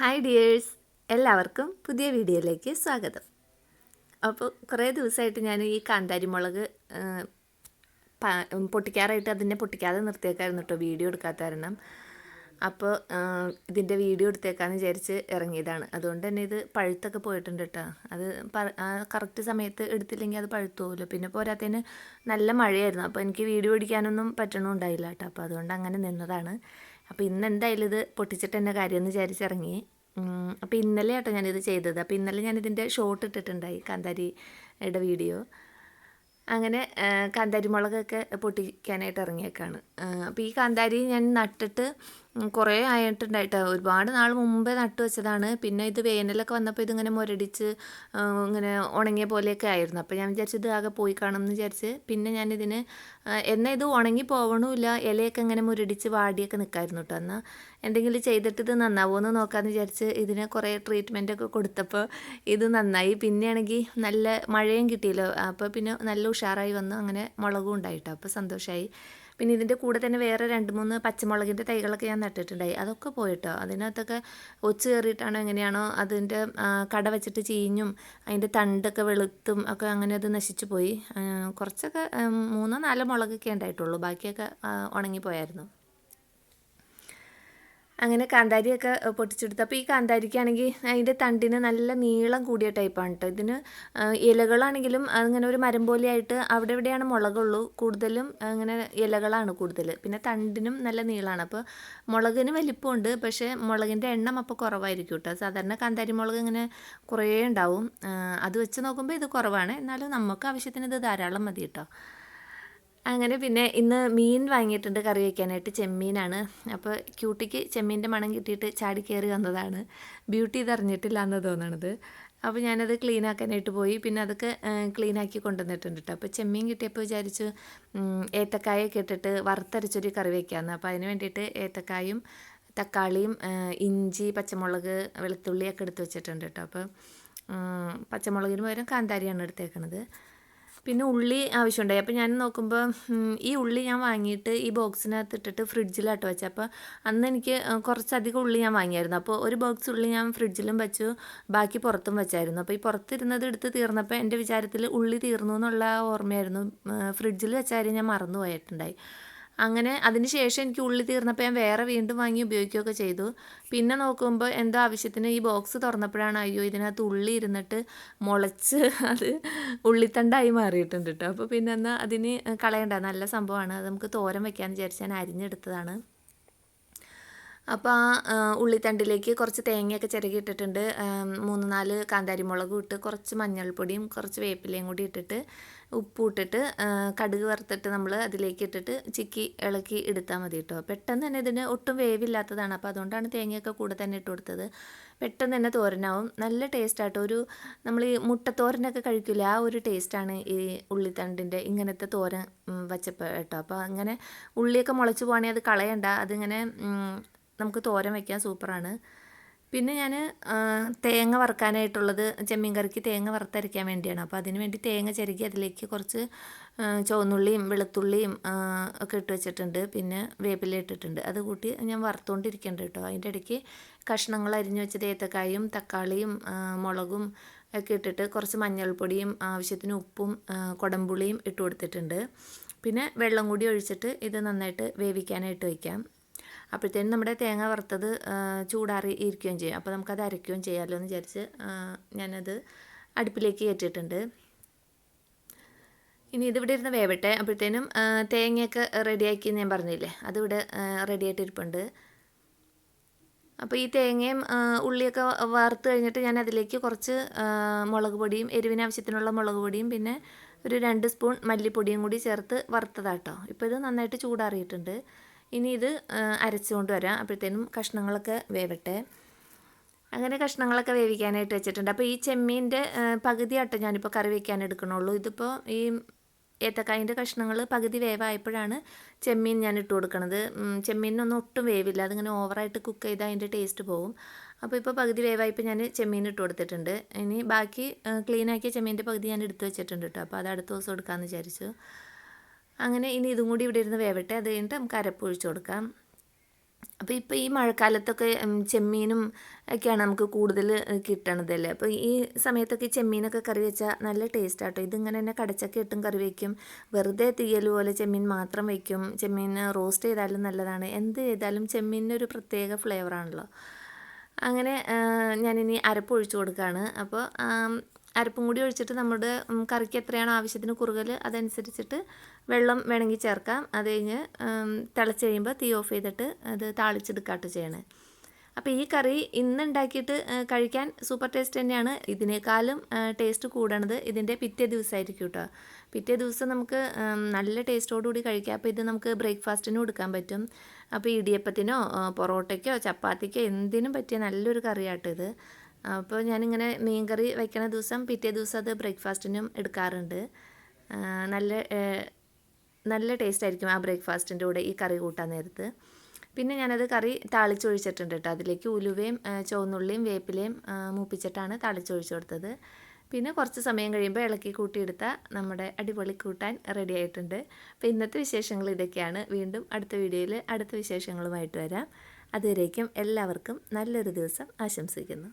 Hi dears. എല്ലാവർക്കും പുതിയ വീഡിയോയിലേക്ക് സ്വാഗതം. അപ്പോൾ കുറേ ദിവസമായിട്ട് ഞാൻ ഈ കാന്താരി മുളക് പൊട്ടിക്കാറായിട്ട് അതിനെ പൊട്ടിക്കാതെ നിർത്തിയേക്കായിരുന്നു കേട്ടോ വീഡിയോ എടുക്കാത്ത കാരണം. അപ്പോൾ ഇതിന്റെ വീഡിയോ എടുത്തേക്കാന്ന് വിചാരിച്ച് ഇറങ്ങിയതാണ്. അതുകൊണ്ട് തന്നെ ഇത് പഴുത്തൊക്കെ പോയിട്ടുണ്ട് കേട്ടോ അത് കറക്റ്റ് സമയത്ത് എടുത്തില്ലെങ്കിൽ അത് പഴുത്തു പോകുമല്ലോ പിന്നെ പോരാത്തതിന് നല്ല മഴയായിരുന്നു. അപ്പോൾ എനിക്ക് വീഡിയോ പിടിക്കാനൊന്നും പറ്റണമുണ്ടായില്ല കേട്ടോ അപ്പോൾ അതുകൊണ്ട് അങ്ങനെ നിന്നതാണ്. അപ്പോൾ ഇന്ന് എന്തായാലും ഇത് പൊട്ടിച്ചിട്ട് തന്നെ കാര്യമെന്ന് വിചാരിച്ചിറങ്ങി. അപ്പോൾ ഇന്നലെ ആട്ടോ ഞാനിത് ചെയ്തത്. അപ്പോൾ ഇന്നലെ ഞാനിതിന്റെ ഷോട്ട് ഇട്ടിട്ടുണ്ടായി കാന്താരിയുടെ വീഡിയോ അങ്ങനെ കാന്താരി മുളകൊക്കെ പൊട്ടിക്കാനായിട്ട് ഇറങ്ങിയേക്കാണ്. അപ്പോൾ ഈ കാന്താരി ഞാൻ നട്ടിട്ട് കുറേ ആയിട്ടുണ്ടായിട്ട്. ഒരുപാട് നാൾ മുമ്പേ നട്ടു വെച്ചതാണ്. പിന്നെ ഇത് വേനലൊക്കെ വന്നപ്പോൾ ഇതിങ്ങനെ മുരടിച്ച് ഇങ്ങനെ ഉണങ്ങിയ പോലെയൊക്കെ ആയിരുന്നു. അപ്പോൾ ഞാൻ വിചാരിച്ചു ഇത് ആകെ പോയി കാണും എന്ന് വിചാരിച്ച് പിന്നെ ഞാനിതിന് എന്നാൽ ഇത് ഉണങ്ങി പോകണമില്ല ഇലയൊക്കെ ഇങ്ങനെ മുരടിച്ച് വാടിയൊക്കെ നിൽക്കായിരുന്നു കേട്ടോ എന്നാൽ എന്തെങ്കിലും ചെയ്തിട്ട് ഇത് നന്നാവുമെന്ന് നോക്കാമെന്ന് വിചാരിച്ച് ഇതിന് കുറേ ട്രീറ്റ്മെന്റ് ഒക്കെ കൊടുത്തപ്പോൾ ഇത് നന്നായി. പിന്നെയാണെങ്കിൽ നല്ല മഴയും കിട്ടിയല്ലോ. അപ്പോൾ പിന്നെ നല്ല ഉഷാറായി വന്നു. അങ്ങനെ മുളകും ഉണ്ടായിട്ടോ. അപ്പോൾ സന്തോഷമായി പിന്നെ ഇതിന്റെ കൂടെ തന്നെ വേറെ രണ്ട് മൂന്ന് പച്ചമുളകിന്റെ തൈകളൊക്കെ ഞാൻ നട്ടിട്ടുണ്ടായി. അതൊക്കെ പോയിട്ടോ. അതിനകത്തൊക്കെ ഒച്ച് കയറിയിട്ടാണോ എങ്ങനെയാണോ അതിന്റെ കട വെച്ചിട്ട് ചീഞ്ഞും അതിന്റെ തണ്ടൊക്കെ വെളുത്തും ഒക്കെ അങ്ങനെ അത് നശിച്ചു പോയി. കുറച്ചൊക്കെ മൂന്നോ നാലോ മുളകൊക്കെ ഉണ്ടായിട്ടുള്ളൂ. ബാക്കിയൊക്കെ ഉണങ്ങിപ്പോയായിരുന്നു. അങ്ങനെ കാന്താരിയൊക്കെ പൊട്ടിച്ചെടുത്തു. അപ്പോൾ ഈ കാന്താരിക്കാണെങ്കിൽ അതിന്റെ തണ്ടിന് നല്ല നീളം കൂടിയ ടൈപ്പാണ് കേട്ടോ ഇതിന് ഇലകളാണെങ്കിലും അങ്ങനെ ഒരു മരം പോലെയായിട്ട് അവിടെ എവിടെയാണ് മുളകുള്ളൂ. കൂടുതലും അങ്ങനെ ഇലകളാണ് കൂടുതൽ പിന്നെ തണ്ടിനും നല്ല നീളമാണ് അപ്പോൾ മുളകിന് വലിപ്പമുണ്ട്. പക്ഷേ മുളകിന്റെ എണ്ണം അപ്പോൾ കുറവായിരിക്കും കേട്ടോ സാധാരണ കാന്താരി മുളക് ഇങ്ങനെ കുറേ ഉണ്ടാവും. അത് വെച്ച് നോക്കുമ്പോൾ ഇത് കുറവാണ്. എന്നാലും നമുക്ക് ആവശ്യത്തിന് ഇത് ധാരാളം മതി കേട്ടോ അങ്ങനെ പിന്നെ ഇന്ന് മീൻ വാങ്ങിയിട്ടുണ്ട് കറി വയ്ക്കാനായിട്ട് ചെമ്മീനാണ്. അപ്പോൾ ക്യൂട്ടിക്ക് ചെമ്മീന്റെ മണം കിട്ടിയിട്ട് ചാടി കയറി വന്നതാണ്. ബ്യൂട്ടി ഇതറിഞ്ഞിട്ടില്ല എന്ന് തോന്നണത്. അപ്പോൾ ഞാനത് ക്ലീൻ ആക്കാനായിട്ട് പോയി. പിന്നെ അതൊക്കെ ക്ലീൻ ആക്കി കൊണ്ടുവന്നിട്ടുണ്ട് കേട്ടോ അപ്പോൾ ചെമ്മീൻ കിട്ടിയപ്പോൾ വിചാരിച്ചു ഏത്തക്കായൊക്കെ ഇട്ടിട്ട് വറുത്തരച്ചൊരു കറി വയ്ക്കാമെന്ന് അപ്പോൾ അതിന് വേണ്ടിയിട്ട് ഏത്തക്കായും തക്കാളിയും ഇഞ്ചി പച്ചമുളക് വെളുത്തുള്ളിയൊക്കെ എടുത്ത് വെച്ചിട്ടുണ്ട് കേട്ടോ അപ്പോൾ പച്ചമുളകിന് പകരം കാന്താരിയാണ് എടുത്തേക്കണത്. പിന്നെ ഉള്ളി ആവശ്യമുണ്ടായി. അപ്പോൾ ഞാൻ നോക്കുമ്പോൾ ഈ ഉള്ളി ഞാൻ വാങ്ങിയിട്ട് ഈ ബോക്സിനകത്ത് ഇട്ടിട്ട് ഫ്രിഡ്ജിലാട്ട് വെച്ചു. അപ്പോൾ അന്ന് എനിക്ക് കുറച്ചധികം ഉള്ളി ഞാൻ വാങ്ങിയായിരുന്നു. അപ്പോൾ ഒരു ബോക്സ് ഉള്ളി ഞാൻ ഫ്രിഡ്ജിലും വെച്ചു ബാക്കി പുറത്തും വെച്ചായിരുന്നു. അപ്പോൾ ഈ പുറത്തിരുന്നത് എടുത്ത് തീർന്നപ്പോൾ എന്റെ വിചാരത്തിൽ ഉള്ളി തീർന്നു എന്നുള്ള ഓർമ്മയായിരുന്നു. ഫ്രിഡ്ജിൽ വെച്ച കാര്യം ഞാൻ മറന്നു പോയിട്ടുണ്ടായി അങ്ങനെ അതിന് ശേഷം എനിക്ക് ഉള്ളി തീർന്നപ്പോൾ ഞാൻ വേറെ വീണ്ടും വാങ്ങി ഉപയോഗിക്കുകയൊക്കെ ചെയ്തു. പിന്നെ നോക്കുമ്പോൾ എന്തോ ആവശ്യത്തിന് ഈ ബോക്സ് തുറന്നപ്പോഴാണ് അയ്യോ ഇതിനകത്ത് ഉള്ളി ഇരുന്നിട്ട് മുളച്ച് അത് ഉള്ളിത്തണ്ടായി മാറിയിട്ടുണ്ട് കേട്ടോ അപ്പോൾ പിന്നെ എന്നാൽ അതിന് കളയണ്ട. നല്ല സംഭവമാണ്. അത് നമുക്ക് തോരം വെക്കാമെന്ന് വിചാരിച്ച് ഞാൻ അരിഞ്ഞെടുത്തതാണ്. അപ്പോൾ ആ ഉള്ളിത്തണ്ടിലേക്ക് കുറച്ച് തേങ്ങയൊക്കെ ചിരകി ഇട്ടിട്ടുണ്ട് മൂന്ന് നാല് കാന്താരി മുളകും ഇട്ട് കുറച്ച് മഞ്ഞൾപ്പൊടിയും കുറച്ച് വേപ്പിലയും കൂടി ഇട്ടിട്ട് ഉപ്പും ഇട്ടിട്ട് കടുക് വറുത്തിട്ട് നമ്മൾ അതിലേക്ക് ഇട്ടിട്ട് ചിക്കി ഇളക്കി എടുത്താൽ മതി കേട്ടോ പെട്ടെന്ന് തന്നെ ഇതിന് ഒട്ടും വേവില്ലാത്തതാണ്. അപ്പോൾ അതുകൊണ്ടാണ് തേങ്ങയൊക്കെ കൂടെ തന്നെ ഇട്ട് കൊടുത്തത്. പെട്ടെന്ന് തന്നെ തോരനാവും. നല്ല ടേസ്റ്റാട്ടോ ഒരു നമ്മൾ ഈ മുട്ടത്തോരനൊക്കെ കഴിക്കില്ല ആ ഒരു ടേസ്റ്റാണ് ഈ ഉള്ളിത്തണ്ടിന്റെ ഇങ്ങനത്തെ തോരൻ വച്ചപ്പോൾ കേട്ടോ. അപ്പോൾ അങ്ങനെ ഉള്ളിയൊക്കെ മുളച്ച് പോകുകയാണെങ്കിൽ അത് കളയണ്ട. അതിങ്ങനെ നമുക്ക് തോരൻ വയ്ക്കാൻ സൂപ്പറാണ്. പിന്നെ ഞാൻ തേങ്ങ വറുക്കാനായിട്ടുള്ളത് ചെമ്മീൻ കറിക്ക് തേങ്ങ വറുത്തരയ്ക്കാൻ വേണ്ടിയാണ്. അപ്പോൾ അതിന് വേണ്ടി തേങ്ങ ചിരകി അതിലേക്ക് കുറച്ച് ചുവന്നുള്ളിയും വെളുത്തുള്ളിയും ഒക്കെ ഇട്ട് വെച്ചിട്ടുണ്ട്. പിന്നെ വേപ്പില ഇട്ടിട്ടുണ്ട്. അത് കൂട്ടി ഞാൻ വറുത്തുകൊണ്ടിരിക്കുന്നുണ്ട് കേട്ടോ അതിന്റെ ഇടയ്ക്ക് കഷ്ണങ്ങൾ അരിഞ്ഞ് വെച്ചത് ഏത്തക്കായും തക്കാളിയും മുളകും ഒക്കെ ഇട്ടിട്ട് കുറച്ച് മഞ്ഞൾപ്പൊടിയും ആവശ്യത്തിന് ഉപ്പും കുടംപുളിയും ഇട്ട് കൊടുത്തിട്ടുണ്ട്. പിന്നെ വെള്ളം കൂടി ഒഴിച്ചിട്ട് ഇത് നന്നായിട്ട് വേവിക്കാനായിട്ട് വയ്ക്കാം. അപ്പോഴത്തേനും നമ്മുടെ തേങ്ങ വറുത്തത് ചൂടാറി ഇരിക്കുകയും ചെയ്യും. അപ്പോൾ നമുക്കത് അരയ്ക്കുകയും ചെയ്യാമല്ലോ എന്ന് വിചാരിച്ച് ഞാനത് അടുപ്പിലേക്ക് കയറ്റിയിട്ടുണ്ട്. ഇനി ഇതിവിടെ ഇരുന്ന് വേവട്ടെ. അപ്പോഴത്തേനും തേങ്ങയൊക്കെ റെഡിയാക്കി ഞാൻ പറഞ്ഞില്ലേ? അതിവിടെ റെഡിയായിട്ട് ഇരിപ്പുണ്ട്. അപ്പോൾ ഈ തേങ്ങയും ഉള്ളിയൊക്കെ വറുത്ത് കഴിഞ്ഞിട്ട് ഞാൻ അതിലേക്ക് കുറച്ച് മുളക് പൊടിയും എരിവിന് ആവശ്യത്തിനുള്ള മുളക് പൊടിയും പിന്നെ ഒരു രണ്ട് സ്പൂൺ മല്ലിപ്പൊടിയും കൂടി ചേർത്ത് വറുത്തതാട്ടോ. ഇപ്പോൾ ഇത് നന്നായിട്ട് ചൂടാറിയിട്ടുണ്ട്. ഇനി ഇത് അരച്ചുകൊണ്ട് വരാം. അപ്പോഴത്തേനും കഷ്ണങ്ങളൊക്കെ വേവട്ടെ. അങ്ങനെ കഷ്ണങ്ങളൊക്കെ വേവിക്കാനായിട്ട് വെച്ചിട്ടുണ്ട്. അപ്പോൾ ഈ ചെമ്മീന്റെ പകുതി ആട്ടോ ഞാനിപ്പോൾ കറി വയ്ക്കാൻ എടുക്കണുള്ളൂ. ഇതിപ്പോൾ ഈ ഏത്തക്കായിന്റെ കഷ്ണങ്ങൾ പകുതി വേവായപ്പോഴാണ് ചെമ്മീൻ ഞാൻ ഇട്ട് കൊടുക്കണത്. ചെമ്മീനൊന്നും ഒട്ടും വേവില്ല. അതിങ്ങനെ ഓവറായിട്ട് കുക്ക് ചെയ്താൽ അതിന്റെ ടേസ്റ്റ് പോകും അപ്പോൾ ഇപ്പോൾ പകുതി വേവായപ്പോൾ ഞാൻ ചെമ്മീൻ ഇട്ട് കൊടുത്തിട്ടുണ്ട്. ഇനി ബാക്കി ക്ലീനാക്കിയ ചെമ്മീന്റെ പകുതി ഞാൻ എടുത്ത് വെച്ചിട്ടുണ്ട് കേട്ടോ. അപ്പോൾ അത് അടുത്ത ദിവസം എടുക്കാമെന്ന് വിചാരിച്ചു. അങ്ങനെ ഇനി ഇതും കൂടി ഇവിടെ ഇരുന്ന് വേവട്ടെ. അത് കഴിഞ്ഞിട്ട് നമുക്ക് അരപ്പ് ഒഴിച്ച് കൊടുക്കാം. അപ്പോൾ ഇപ്പോൾ ഈ മഴക്കാലത്തൊക്കെ ചെമ്മീനും ഒക്കെയാണ് നമുക്ക് കൂടുതൽ കിട്ടണതല്ലേ അപ്പോൾ ഈ സമയത്തൊക്കെ ചെമ്മീനൊക്കെ കറി വെച്ചാൽ നല്ല ടേസ്റ്റ് ആട്ടോ. ഇതിങ്ങനെ തന്നെ കടച്ചൊക്കെ ഇട്ടും കറി വയ്ക്കും വെറുതെ തീയൽ പോലെ ചെമ്മീൻ മാത്രം വയ്ക്കും ചെമ്മീൻ റോസ്റ്റ് ചെയ്താലും നല്ലതാണ്. എന്ത് ചെയ്താലും ചെമ്മീനൊരു പ്രത്യേക ഫ്ലേവറാണല്ലോ അങ്ങനെ ഞാനിനി അരപ്പ് ഒഴിച്ചു കൊടുക്കുകയാണ് അപ്പോൾ അരപ്പും കൂടി ഒഴിച്ചിട്ട് നമ്മുടെ കറിക്ക് എത്രയാണോ ആവശ്യത്തിന് കുറുകൽ അതനുസരിച്ചിട്ട് വെള്ളം വേണമെങ്കിൽ ചേർക്കാം. അത് കഴിഞ്ഞ് തിളച്ച് കഴിയുമ്പോൾ തീ ഓഫ് ചെയ്തിട്ട് അത് താളിച്ചെടുക്കാട്ട് ചെയ്യണേ. അപ്പോൾ ഈ കറി ഇന്ന് ഉണ്ടാക്കിയിട്ട് കഴിക്കാൻ സൂപ്പർ ടേസ്റ്റ് തന്നെയാണ്. ഇതിനേക്കാളും ടേസ്റ്റ് കൂടണത് ഇതിന്റെ പിറ്റേ ദിവസമായിരിക്കും കേട്ടോ പിറ്റേ ദിവസം നമുക്ക് നല്ല ടേസ്റ്റോടുകൂടി കഴിക്കാം. അപ്പോൾ ഇത് നമുക്ക് ബ്രേക്ക്ഫാസ്റ്റിനും കൊടുക്കാൻ പറ്റും. അപ്പോൾ ഇടിയപ്പത്തിനോ പൊറോട്ടയ്ക്കോ ചപ്പാത്തിക്കോ എന്തിനും പറ്റിയ നല്ലൊരു കറിയാട്ടോ ഇത്. അപ്പോൾ ഞാനിങ്ങനെ മീൻ കറി വയ്ക്കണ ദിവസം പിറ്റേ ദിവസം അത് ബ്രേക്ക്ഫാസ്റ്റിനും എടുക്കാറുണ്ട്. നല്ല നല്ല ടേസ്റ്റ് ആയിരിക്കും ആ ബ്രേക്ക്ഫാസ്റ്റിന്റെ കൂടെ ഈ കറി കൂട്ടാൻ നേരത്ത്. പിന്നെ ഞാനത് കറി താളിച്ചൊഴിച്ചിട്ടുണ്ട് കേട്ടോ. അതിലേക്ക് ഉലുവയും ചുവന്നുള്ളിയും വേപ്പിലയും മൂപ്പിച്ചിട്ടാണ് താളിച്ചൊഴിച്ചു കൊടുത്തത്. പിന്നെ കുറച്ച് സമയം കഴിയുമ്പോൾ ഇളക്കി കൂട്ടിയെടുത്ത നമ്മുടെ അടിപൊളി കൂട്ടാൻ റെഡി ആയിട്ടുണ്ട്. അപ്പോൾ ഇന്നത്തെ വിശേഷങ്ങൾ ഇതൊക്കെയാണ്. വീണ്ടും അടുത്ത വീഡിയോയിൽ അടുത്ത വിശേഷങ്ങളുമായിട്ട് വരാം. അതുവരേക്കും എല്ലാവർക്കും നല്ലൊരു ദിവസം ആശംസിക്കുന്നു.